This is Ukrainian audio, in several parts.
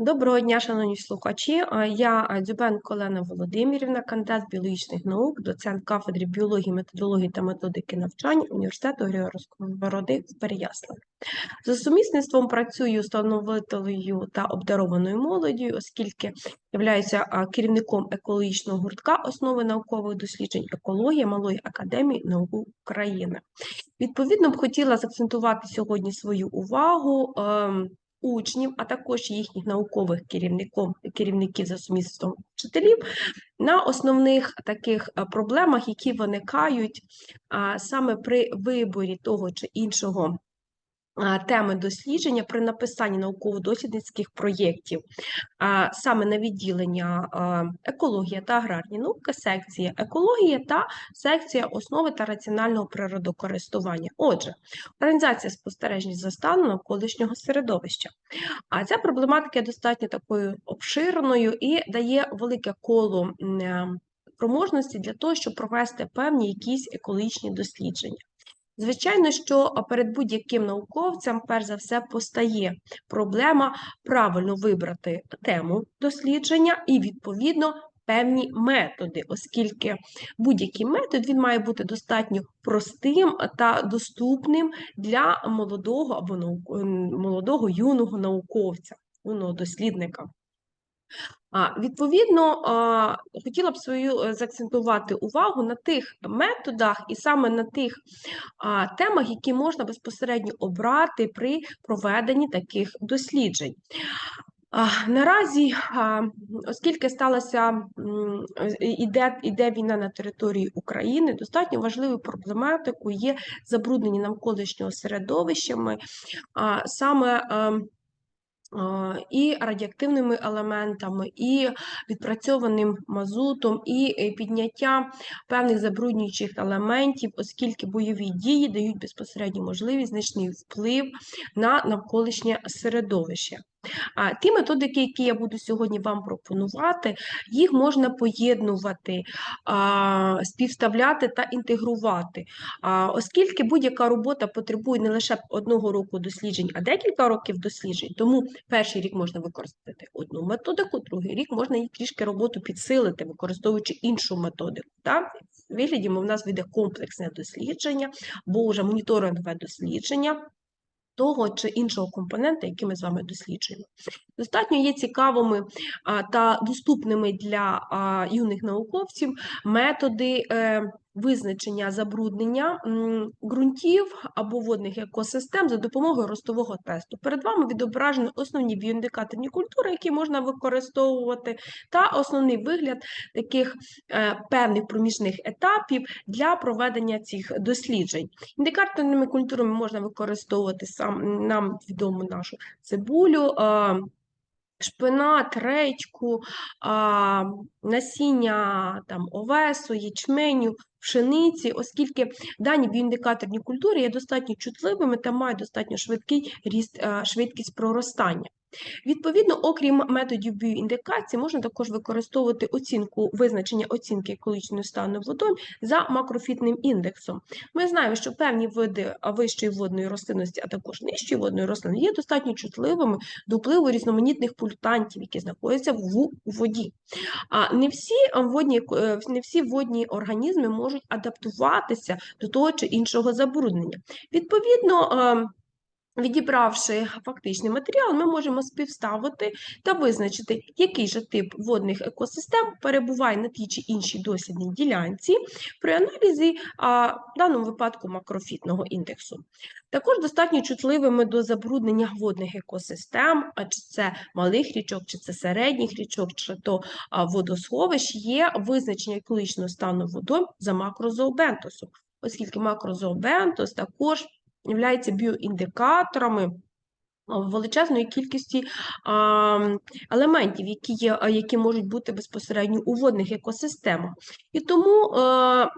Доброго дня, шановні слухачі. Я Дзюбенко Олена Володимирівна, кандидат біологічних наук, доцент кафедри біології, методології та методики навчання університету Григорія Сковороди в Переяславі. За сумісництвом працюю становителею та обдарованою молоддю, оскільки являюся керівником екологічного гуртка основи наукових досліджень екологія Малої академії наук України. Відповідно, б хотіла заакцентувати сьогодні свою увагу. Учнів, а також їхніх наукових керівників, керівників за сумісництвом вчителів на основних таких е, проблемах, які виникають саме при виборі того чи іншого. Теми дослідження при написанні науково-дослідницьких проєктів, саме на відділення екологія та аграрні науки, секція екологія та секція основи та раціонального природокористування. Отже, організація спостережень за станом навколишнього середовища. А ця проблематика є достатньо такою обширною і дає велике коло е, спроможності для того, щоб провести певні якісь екологічні дослідження. Звичайно, що перед будь-яким науковцем, перш за все, постає проблема правильно вибрати тему дослідження і, відповідно, певні методи, оскільки будь-який метод він має бути достатньо простим та доступним для молодого або наук- молодого юного науковця, юного дослідника. Відповідно, хотіла б свою е, заакцентувати увагу на тих методах і саме на тих темах, які можна безпосередньо обрати при проведенні таких досліджень. Наразі, оскільки сталася іде, іде війна на території України, достатньо важливою проблематикою є забруднення навколишнього середовищами, саме ем, і радіоактивними елементами, і відпрацьованим мазутом, і е, підняття певних забруднюючих елементів, оскільки бойові дії дають безпосередню можливість значний вплив на навколишнє середовище. А ті методики, які я буду сьогодні вам пропонувати, їх можна поєднувати, співставляти та інтегрувати. Оскільки будь-яка робота потребує не лише одного року досліджень, а декілька років досліджень, тому перший рік можна використати одну методику, другий рік можна її трішки роботу підсилити, використовуючи іншу методику. Так? Вигляді в нас вийде комплексне дослідження, або вже моніторингове дослідження того чи іншого компонента, який ми з вами досліджуємо. Достатньо є цікавими та доступними для юних науковців методи е, визначення забруднення ґрунтів або водних екосистем за допомогою ростового тесту. Перед вами відображені основні біоіндикаторні культури, які можна використовувати, та основний вигляд таких е, певних проміжних етапів для проведення цих досліджень. Індикаторними культурами можна використовувати сам нам відому нашу цибулю. е, Шпинат, редьку, а, насіння там, овесу, ячменю, пшениці, оскільки дані біоіндикаторні культури є достатньо чутливими та мають достатньо швидкий ріст, швидкість проростання. Відповідно, окрім методів біоіндикації, можна також використовувати оцінку визначення оцінки екологічного стану водойм за макрофітним індексом. Ми знаємо, що певні види вищої водної рослинності, а також нижчої водної рослини є достатньо чутливими до впливу різноманітних полютантів, які знаходяться в воді. А не всі водні, е, не всі водні організми можуть адаптуватися до того чи іншого забруднення. Відповідно, ем, Відібравши фактичний матеріал, ми можемо співставити та визначити, який же тип водних екосистем перебуває на тій чи іншій дослідній ділянці при аналізі, а, в даному випадку макрофітного індексу. Також достатньо чутливими до забруднення водних екосистем, а чи це малих річок, чи це середніх річок, чи то водосховищ, є визначення екологічного стану водойм за макрозообентосом, оскільки макрозообентос також являються біоіндикаторами величезної кількості а, елементів, які є, які можуть бути безпосередньо у водних екосистемах. І тому е,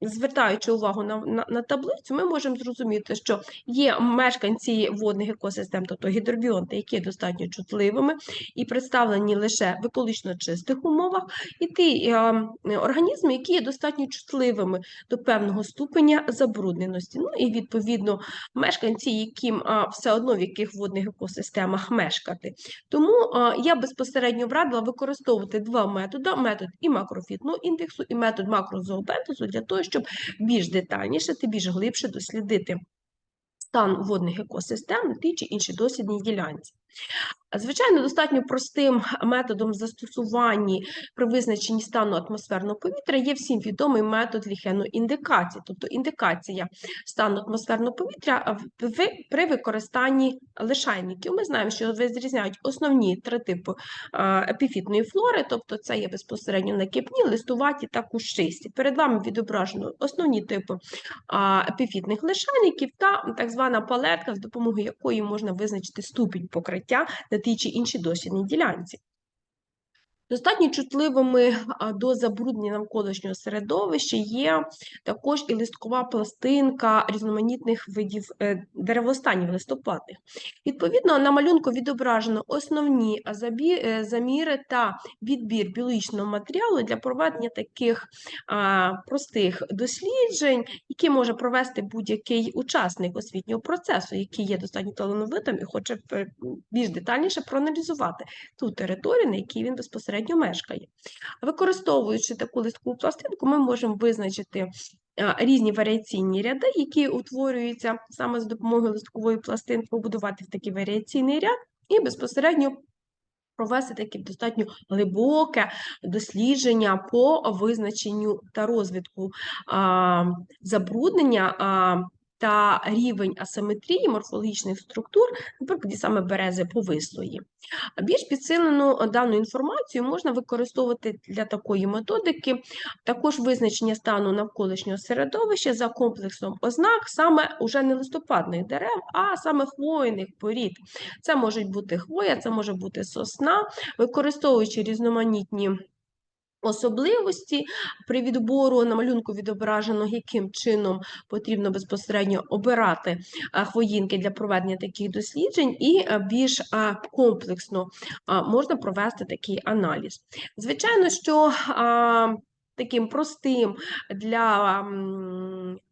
звертаючи увагу на, на, на таблицю, ми можемо зрозуміти, що є мешканці водних екосистем, тобто гідробіонти, які є достатньо чутливими і представлені лише в екологічно чистих умовах, і ті е, організми, які є достатньо чутливими до певного ступеня забрудненості. Ну і відповідно мешканці, яким а, все одно в яких водних екосистемах мешкати. Тому а, я безпосередньо радила використовувати два методи: метод і макрофітного індексу, і метод макрозообентезу для того, щоб більш детальніше та більш глибше дослідити стан водних екосистем на тій чи іншій дослідній ділянці. Звичайно, достатньо простим методом застосування при визначенні стану атмосферного повітря є всім відомий метод ліхеноіндикації, тобто індикація стану атмосферного повітря при використанні лишайників. Ми знаємо, що розрізняють основні три типи е, епіфітної флори, тобто це є безпосередньо накипні, листуваті та кущисті. Перед вами відображено основні типи а, епіфітних лишайників та так звана палетка, з допомогою якої можна визначити ступінь покриття на тій чи іншій дослідній ділянці. Достатньо чутливими до забруднення навколишнього середовища є також і листкова пластинка різноманітних видів е, деревостанів листопадних. Відповідно, на малюнку відображено основні е, заміри та відбір біологічного матеріалу для проведення таких простих досліджень, які може провести будь-який учасник освітнього процесу, який є достатньо талановитим і хоче е, більш детальніше проаналізувати ту територію, на якій він безпосередньо мешкає. Використовуючи таку листкову пластинку, ми можемо визначити різні варіаційні ряди, які утворюються саме з допомогою листкової пластинки, побудувати такий варіаційний ряд і безпосередньо провести таке достатньо глибоке дослідження по визначенню та розвитку забруднення. Та рівень асиметрії морфологічних структур, наприклад, саме берези повислої. Більш підсилену дану інформацію можна використовувати для такої методики, також визначення стану навколишнього середовища за комплексом ознак саме уже не листопадних дерев, а саме хвойних порід. Це можуть бути хвоя, це може бути сосна, використовуючи різноманітні. Особливості при відбору на малюнку відображено, яким чином потрібно безпосередньо обирати хвоїнки для проведення таких досліджень, і більш комплексно можна провести такий аналіз. Звичайно, що таким простим для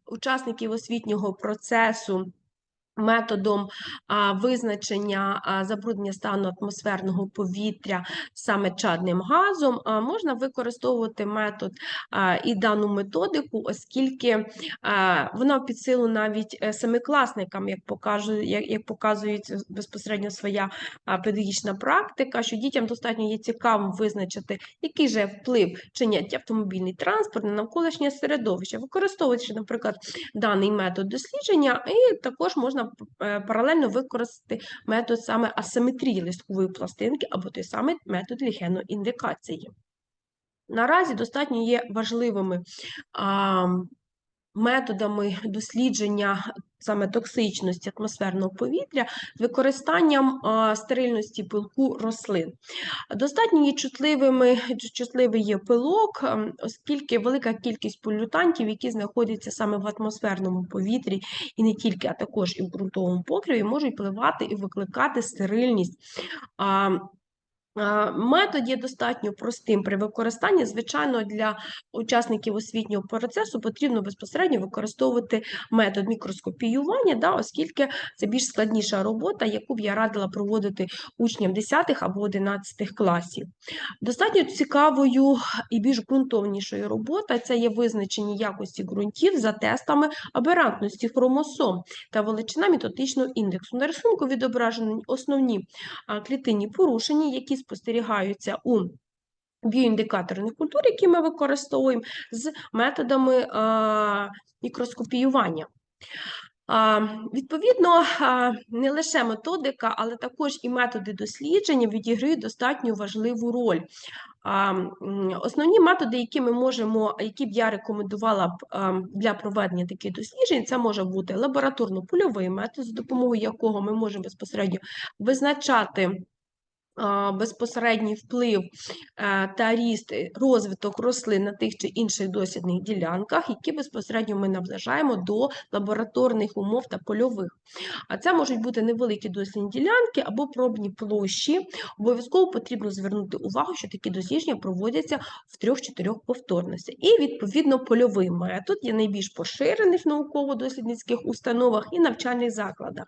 учасників освітнього процесу. Методом визначення забруднення стану атмосферного повітря саме чадним газом, можна використовувати метод і дану методику, оскільки вона під силу навіть е, семикласникам, як покажуть, як, показують безпосередньо своя педагогічна практика, що дітям достатньо є цікавим визначити, який же вплив чинять автомобільний транспорт на навколишнє середовище, використовуючи, наприклад, даний метод дослідження, і також можна е, паралельно використати метод саме асиметрії листкової пластинки або той самий метод лігеноіндикації. Наразі достатньо є важливими а, методами дослідження саме токсичності атмосферного повітря з використанням стерильності пилку рослин. Достатньо є чутливими, чутливий є пилок, ем, оскільки велика кількість полютантів, які знаходяться саме в атмосферному повітрі, і не тільки, а також і в ґрунтовому покриві, можуть впливати і викликати стерильність. Метод є достатньо простим при використанні. Звичайно, для учасників освітнього процесу потрібно безпосередньо використовувати метод мікроскопіювання, да, оскільки це більш складніша робота, яку б я радила проводити учням 10 або 11 класів. Достатньо цікавою і більш ґрунтовнішою робота це є визначення якості ґрунтів за тестами аберантності хромосом та величина методичного індексу. На рисунку відображені основні клітинні порушення, які спостерігаються у біоіндикаторних культур, які ми використовуємо з методами а, мікроскопіювання. Відповідно, не лише методика, але також і методи дослідження відіграють достатньо важливу роль. Основні методи, які ми можемо, які б я рекомендувала б для проведення таких досліджень, це може бути лабораторно-польовий метод, за допомогою якого ми можемо безпосередньо визначати безпосередній вплив е, та ріст, е, розвиток рослин на тих чи інших дослідних ділянках, які безпосередньо ми наближаємо до лабораторних умов та польових. А це можуть бути невеликі дослідні ділянки або пробні площі. Обов'язково потрібно звернути увагу, що такі дослідження проводяться в трьох-чотирьох повторностях. І, відповідно, польовий метод є найбільш поширений в науково-дослідницьких установах і навчальних закладах.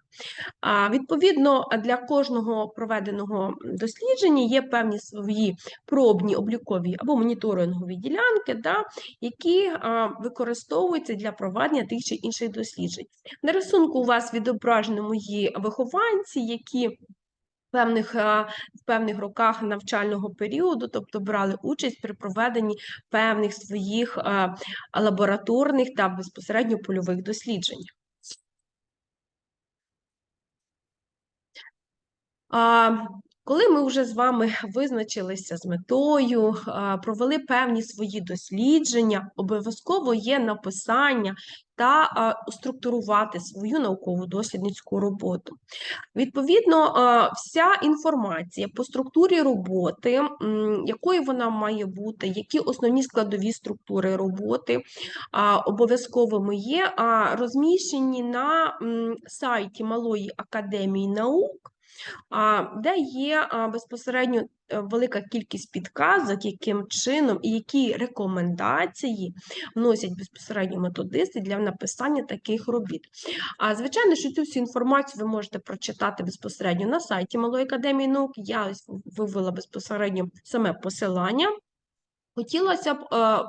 А, Відповідно, для кожного проведеного дослідження є певні свої пробні облікові або моніторингові ділянки, да, які використовуються для проведення тих чи інших досліджень. На рисунку у вас відображені мої вихованці, які Певних в певних роках навчального періоду, тобто брали участь при проведенні певних своїх лабораторних та безпосередньо польових досліджень. Коли ми вже з вами визначилися з метою, провели певні свої дослідження, обов'язково є написання та структурувати свою наукову дослідницьку роботу. Відповідно, вся інформація по структурі роботи, якою вона має бути, які основні складові структури роботи обов'язковими є, розміщені на сайті Малої академії наук де є безпосередньо е, велика кількість підказок, яким чином і які рекомендації вносять безпосередньо методисти для написання таких робіт. А звичайно, що цю всю інформацію ви можете прочитати безпосередньо на сайті Малої академії наук. Я вивела безпосередньо саме посилання. Хотілося б е,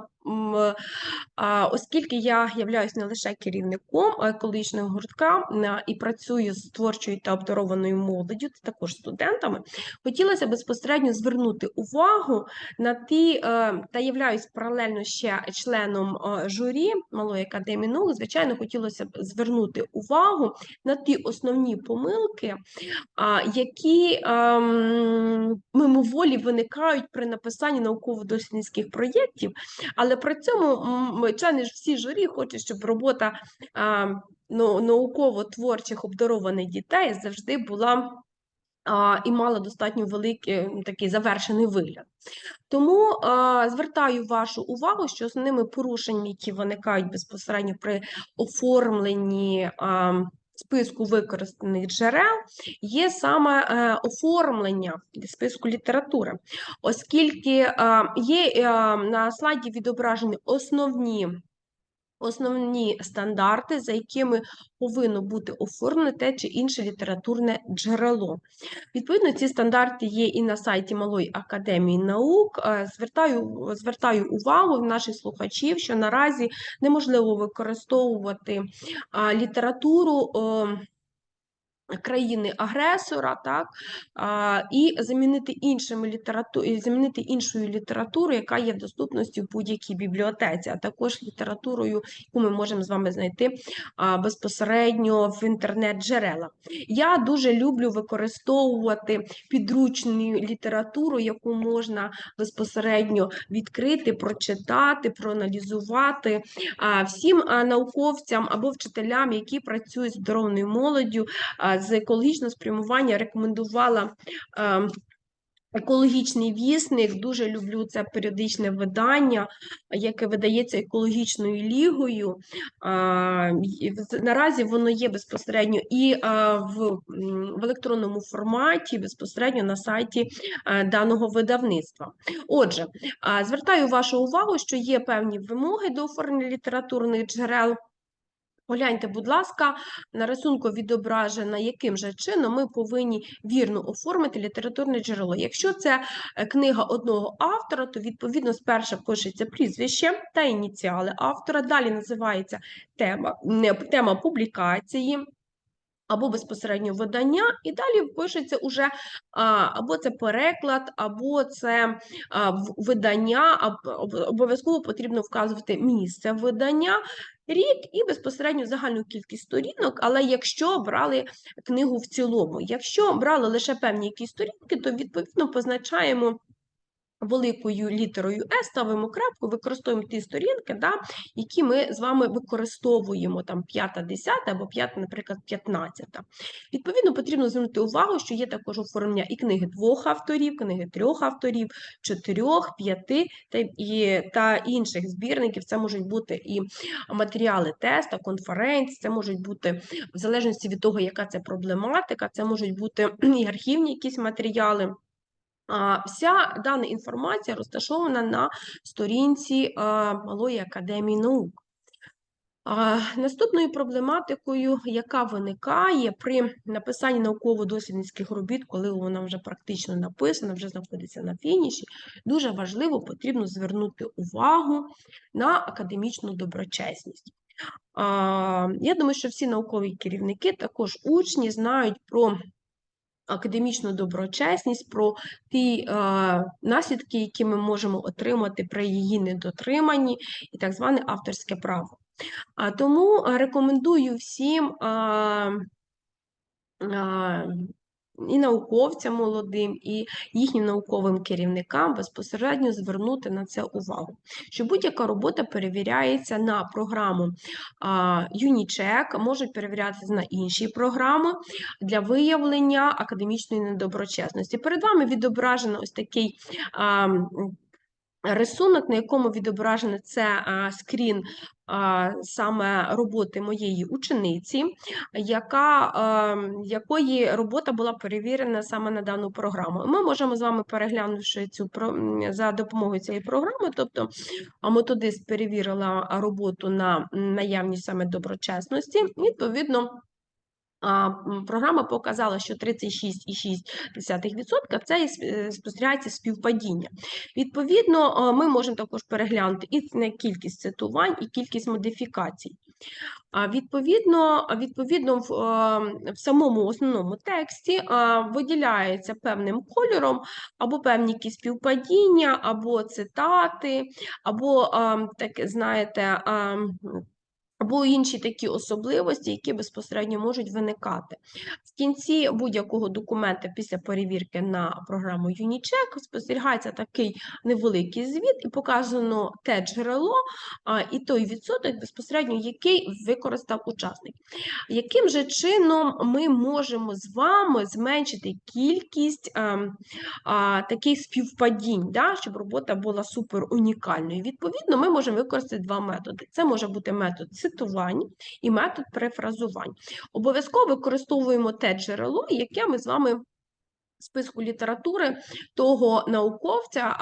Оскільки я являюсь не лише керівником екологічного гуртка і працюю з творчою та обдарованою молоддю, також студентами, хотілося безпосередньо звернути увагу на ті, е, та являюсь паралельно ще членом е, журі Малої академії наук, звичайно, хотілося б звернути увагу на ті основні помилки, які ем, мимоволі виникають при написанні науково-дослідницьких проєктів, але при цьому чи не ж всі журі хочуть, щоб робота ну, науково-творчих обдарованих дітей завжди була і мала достатньо великий такий завершений вигляд. Тому а, звертаю вашу увагу, що основними порушеннями, які виникають безпосередньо при оформленні. А, списку використаних джерел є саме е, оформлення списку літератури, оскільки е, є е, на слайді відображені основні основні стандарти, за якими повинно бути оформлене те чи інше літературне джерело. Відповідно, ці стандарти є і на сайті Малої академії наук. Звертаю звертаю увагу наших слухачів, що наразі неможливо використовувати літературу країни-агресора, так, і замінити іншими літерату... замінити іншою літературою, яка є в доступності в будь-якій бібліотеці, а також літературою, яку ми можемо з вами знайти безпосередньо в інтернет-джерелах. Я дуже люблю використовувати підручну літературу, яку можна безпосередньо відкрити, прочитати, проаналізувати всім науковцям або вчителям, які працюють з здоровною молоддю з екологічного спрямування рекомендувала. Ем, екологічний вісник, дуже люблю це періодичне видання, яке видається екологічною лігою. Наразі воно є безпосередньо і в електронному форматі, безпосередньо на сайті даного видавництва. Отже, звертаю вашу увагу, що є певні вимоги до оформлення літературних джерел. Погляньте, будь ласка, на рисунку відображено, яким же чином ми повинні вірно оформити літературне джерело. Якщо це е, книга одного автора, то відповідно спершу пишеться прізвище та ініціали автора. Далі називається тема, тема публікації або безпосередньо видання, і далі пишеться уже або це переклад, або це видання, обов'язково потрібно вказувати місце видання, рік і безпосередньо загальну кількість сторінок. Але якщо брали книгу в цілому, якщо брали лише певні якісь сторінки, то відповідно позначаємо. Великою літерою С, ставимо крапку, використовуємо ті сторінки, да, які ми з вами використовуємо, там 5, 10 або 5, наприклад, 15. Відповідно, потрібно звернути увагу, що є також оформлення і книги двох авторів, книги трьох авторів, чотирьох, п'яти та, і, та інших збірників. Це можуть бути і матеріали теста, конференцій, це можуть бути, в залежності від того, яка це проблематика, це можуть бути і архівні якісь матеріали. Вся дана інформація розташована на сторінці Малої академії наук. Наступною проблематикою, яка виникає при написанні науково-дослідницьких робіт, коли вона вже практично написана, вже знаходиться на фініші, дуже важливо потрібно звернути увагу на академічну доброчесність. Я думаю, що всі наукові керівники, також учні, знають про академічну доброчесність, про ті е, наслідки, які ми можемо отримати при її недотриманні, і так зване авторське право. А тому рекомендую всім а, а, і науковцям молодим, і їхнім науковим керівникам безпосередньо звернути на це увагу. Що будь-яка робота перевіряється на програму Unicheck, можуть перевірятися на інші програми для виявлення академічної недоброчесності. Перед вами відображено ось такий. Рисунок, на якому відображений це скрін саме роботи моєї учениці, яка, якої робота була перевірена саме на дану програму. Ми можемо з вами, переглянувши цю за допомогою цієї програми, тобто методист перевірила роботу на наявність саме доброчесності, відповідно. Програма показала, що 36,6% це е, спостерігається співпадіння. Відповідно, ми можемо також переглянути і кількість цитувань, і кількість модифікацій. Відповідно, відповідно в, в самому основному тексті виділяється певним кольором або певні співпадіння, або цитати, або так, знаєте, або інші такі особливості, які безпосередньо можуть виникати. В кінці будь-якого документа після перевірки на програму Unicheck спостерігається такий невеликий звіт, і показано те джерело і той відсоток, безпосередньо який використав учасник. Яким же чином ми можемо з вами зменшити кількість а, а, таких співпадінь, да, щоб робота була супер унікальною? Відповідно, ми можемо використати два методи. Це може бути метод цитувань і метод перефразувань. Обов'язково використовуємо те джерело, яке ми з вами списку літератури того науковця,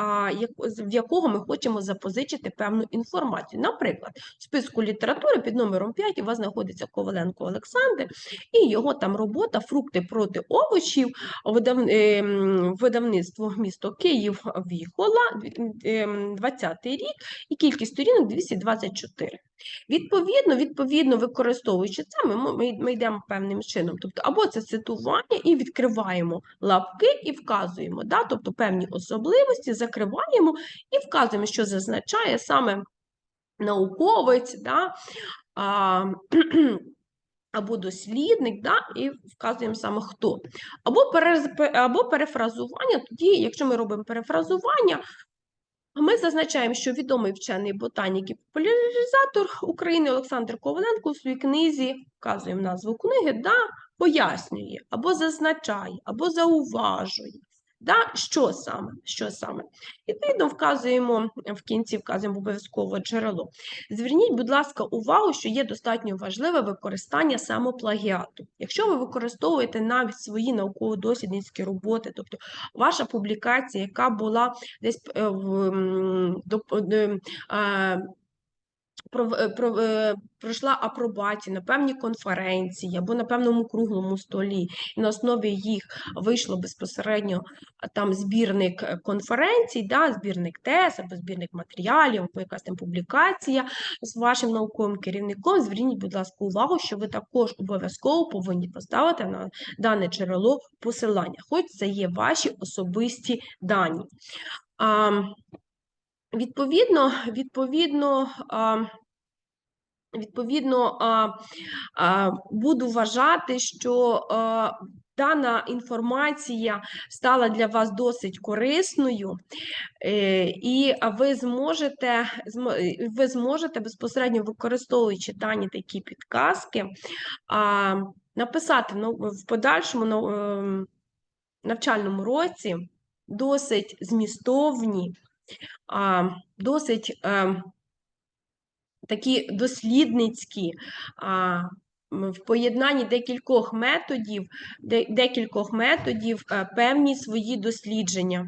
в якого ми хочемо запозичити певну інформацію. Наприклад, в списку літератури під номером 5 у вас знаходиться Коваленко Олександр і його там робота Фрукти проти овочів, ем, видавництво місто Київ Віхола, 20 ем, рік, і кількість сторінок 224. Відповідно, відповідно, використовуючи це, ми, ми, ми йдемо певним чином. Тобто, або це цитування, і відкриваємо лапки і вказуємо, да? тобто певні особливості закриваємо і вказуємо, що зазначає саме науковець. Да? А, Або дослідник, да, і вказуємо саме хто. Або перез... або перефразування, тоді, якщо ми робимо перефразування, ми зазначаємо, що відомий вчений ботанік і популяризатор України Олександр Коваленко у своїй книзі вказуємо назву книги, да, пояснює, або зазначає, або зауважує. Да? Що саме? Що саме? Відповідно, вказуємо в кінці, вказуємо обов'язково джерело. Зверніть, будь ласка, увагу, що є достатньо важливе використання самоплагіату. Якщо ви використовуєте навіть свої науково-дослідницькі роботи, тобто ваша публікація, яка була десь е, в, до, Е, пройшла апробацію на певній конференції або на певному круглому столі, і на основі їх вийшло безпосередньо там збірник е, конференцій, да, збірник тез або збірник матеріалів, або якась там публікація з вашим науковим керівником. Зверніть, будь ласка, увагу, що ви також обов'язково повинні поставити на дане джерело посилання, хоч це є ваші особисті дані. А, Відповідно, відповідно, відповідно, буду вважати, що дана інформація стала для вас досить корисною, е, і ви зможете, змо- ви зможете безпосередньо використовуючи дані такі підказки, написати в подальшому ем, навчальному році досить змістовні, досить ем, такі дослідницькі, в поєднанні декількох методів, де- декількох методів е, певні свої дослідження.